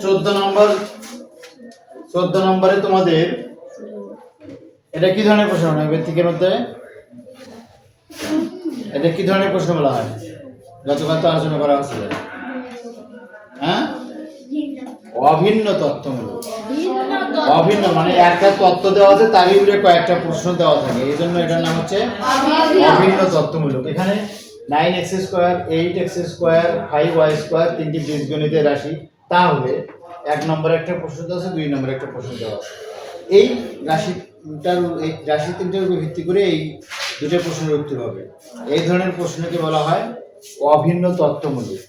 চোদ্দ- নম্বর চোদ্দ নম্বরে তোমাদের এটা কি ধরনের প্রশ্ন নয় ব্যক্তিকের মধ্যে? এটা কি ধরনের প্রশ্ন বলা হয়? গতকাল তো আলোচনা করা হচ্ছিল হ্যাঁ? অভিন্ন তত্ত্বমূলক। অভিন্ন মানে একটা তত্ত্ব দেওয়া আছে তারই উপরে কয়েকটা প্রশ্ন দেওয়া থাকে। এই জন্য এটার নাম হচ্ছে অভিন্ন তত্ত্বমূলক। এখানে nine x square eight x square five y square তিনটি বীজগণিতের রাশি। তাহলে এক নম্বরে একটা প্রশ্ন দেওয়া আছে দুই নম্বরে একটা প্রশ্ন দেওয়া আছে। এই রাশিটার এই রাশি তিনটার উপর ভিত্তি করে এই দুটো প্রশ্নের উত্তর হবে। এই ধরনের প্রশ্নকে বলা হয় অভিন্ন তত্ত্বমূলক।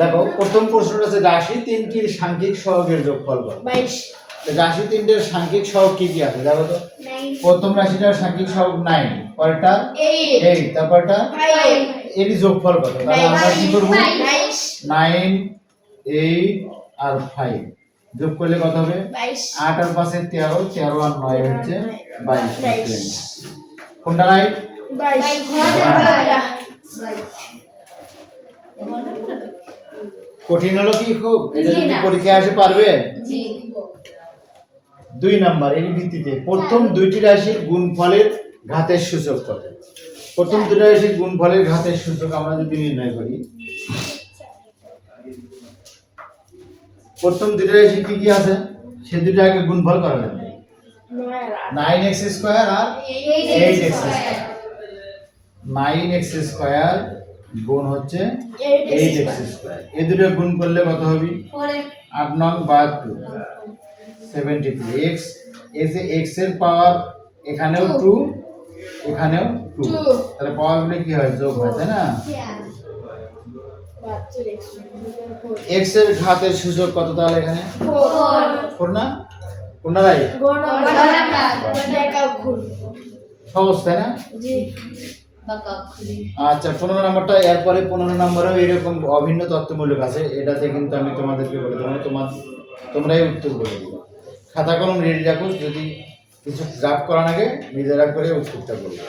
দেখো প্রথম প্রশ্নটা আছে রাশি তিনটির সাংখ্যিক সহগের যোগফল বল রাশি তিনটের সাংখ্যিক সহগ কি কি আছে? দেখো তো। প্রথম রাশিটার সাংখ্যিক সহগ নাইন পরেরটা এইট তারপরটা এরই যোগফল কত তাহলে আমরা কি করব? বাইশ নাইন এইট আর ফাইভ যোগ করলে কত হবে? বাইশ। আট আর পাশে তেরো তেরো আর নয় হচ্ছে বাইশ। বাইশ। কোনটা নাই বাইশ। কঠিন হলো কি খুব? এটা যদি পরীক্ষায় আসে পারবে? জি। দুই নাম্বার এর ভিত্তিতে প্রথম দুইটি রাশির গুণফলের ঘাতের সূচক কত? প্রথম দুটি রাশির গুণফলের ঘাতের সূচক আমরা যদি নির্ণয় করি। প্রথম দুটি এসে কি কি আছে? সে দুটো আগে গুণফল করা যাবে নাইন এক্স স্কোয়ার আর eight x square nine x square গুণ হচ্ছে এইট এক্স স্কোয়ার এই দুটো গুণ করলে কত হবে? আট নং বাহাত্তর। সেভেন্টি টু এক্স এসে এক্সের পাওয়ার এখানেও টু এখানেও টু. তাহলে পাওয়ারগুলো কি হয়? যোগ হয় তাই না? এক্সের ঘাতের সূচক কত তাহলে এখানে? ফোর না? কোনটা সহজ তাই না? আচ্ছা পনেরো নম্বরটা এরপরে পনেরো নম্বরেও এরকম অভিন্ন তত্ত্বমূলক আছে। এটাতে কিন্তু আমি তোমাদেরকে বলে দেবো তোমার তোমরাই উত্তর বলে দিবে খাতা কলম রেডি রাখো যদি কিছু ড্রাফ করার আগে নিজেরা করে উৎসুকতা করবে।